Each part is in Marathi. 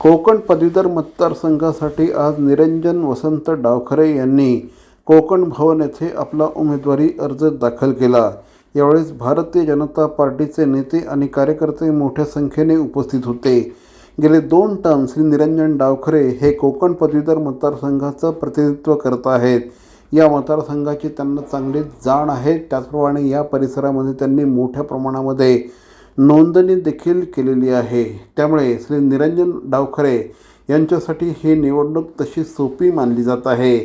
कोकण पदवीधर मतदारसंघासाठी आज निरंजन वसंत डावखरे यांनी कोकण भवन येथे आपला उमेदवारी अर्ज दाखल केला. यावेळेस भारतीय जनता पार्टीचे नेते आणि कार्यकर्ते मोठ्या संख्येने उपस्थित होते. गेले दोन टर्म श्री निरंजन डावखरे हे कोकण पदवीधर मतदारसंघाचं प्रतिनिधित्व करत आहेत. या मतदारसंघाची त्यांना चांगली जाण आहे. त्याचप्रमाणे या परिसरामध्ये त्यांनी मोठ्या प्रमाणामध्ये नोंदणी देखील केलेली आहे. त्यामुळे श्री निरंजन डावखरे यांच्यासाठी ही निवडणूक तशी सोपी मानली जात आहे.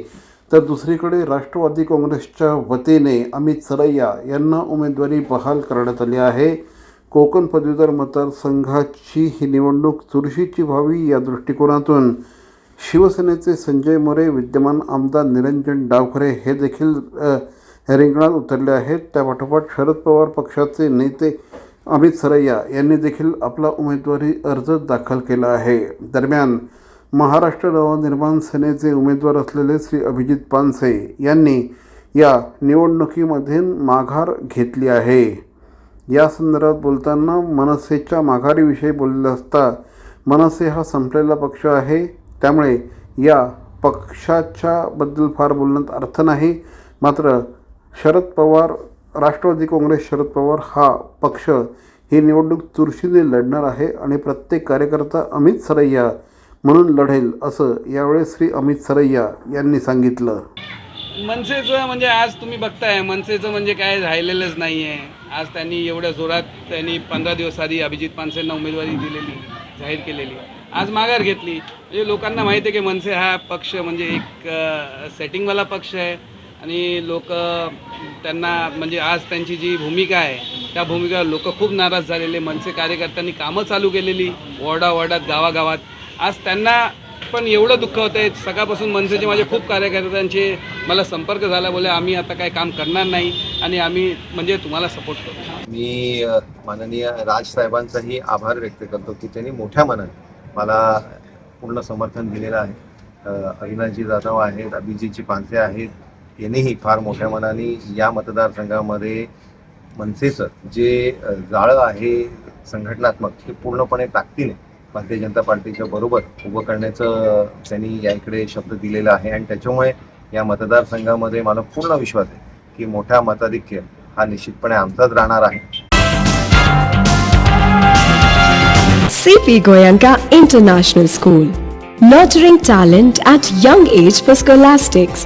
तर दुसरीकडे राष्ट्रवादी काँग्रेसच्या वतीने अमित सरैया यांना उमेदवारी बहाल करण्यात आली आहे. कोकण पदवीधर मतदारसंघाची ही निवडणूक चुरशीची व्हावी या दृष्टिकोनातून शिवसेनेचे संजय मोरे विद्यमान आमदार निरंजन डावखरे हे देखील रिंगणात उतरले आहेत. त्यापाठोपाठ शरद पवार पक्षाचे नेते अमित सरैया यांनी देखील आपला उमेदवारी अर्ज दाखल केला आहे. दरम्यान महाराष्ट्र नवनिर्माण सेनेचे उमेदवार असलेले श्री अभिजित पानसे यांनी या निवडणुकीमध्ये माघार घेतली आहे. या संदर्भात बोलताना मनसेच्या माघारीविषयी बोलले असता मनसे हा संपलेला पक्ष आहे. त्यामुळे या पक्षाच्याबद्दल फार बोलण्यात अर्थ नाही. मात्र शरद पवार राष्ट्रवादी काँग्रेस शरद पवार हा पक्ष ही निवडणूक चुरशीने लढणार आहे आणि प्रत्येक कार्यकर्ता अमित सरैया म्हणून लढेल असं यावेळेस श्री अमित सरैया यांनी सांगितलं. मनसेचं म्हणजे आज तुम्ही बघताय मनसेचं म्हणजे काय राहिलेलंच नाही आहे आज त्यांनी एवढ्या जोरात त्यांनी पंधरा दिवस आधी अभिजित पानसेंना उमेदवारी दिलेली जाहीर केलेली. आज माघार घेतली. म्हणजे लोकांना माहिती आहे की मनसे हा पक्ष म्हणजे एक सेटिंगवाला पक्ष आहे. आणि लोक त्यांना म्हणजे आज त्यांची जी भूमिका आहे त्या भूमिकेवर लोक खूप नाराज झालेले. मनसे कार्यकर्त्यांनी कामं चालू केलेली वॉर्डा वॉर्डात गावागावात. आज त्यांना पण एवढं दुःख होतं आहे सकाळपासून मनसेचे माझे खूप कार्यकर्त्यांचे मला संपर्क झाला बोले आम्ही आता काय काम करणार नाही आणि आम्ही म्हणजे तुम्हाला सपोर्ट करू. मी माननीय राज साहेबांचाही आभार व्यक्त करतो की त्यांनी मोठ्या मनाने मला पूर्ण समर्थन दिलेलं आहे. अविनाशजी जाधव आहेत अभिजितजी पानसे आहेत यांनीही फार मोठ्या मनाने या मतदारसंघामध्ये मनसेचं जे जाळं आहे संघटनात्मक ते पूर्णपणे ताकदीने भारतीय जनता पार्टीच्या बरोबर उभं करण्याचं त्यांनी या इकडे शब्द दिलेला आहे. आणि त्याच्यामुळे या मतदारसंघामध्ये मला पूर्ण विश्वास आहे की मोठा मताधिक्य हा निश्चितपणे आमचाच राहणार आहे. CP Goenka international school nurturing talent at young age for scholastics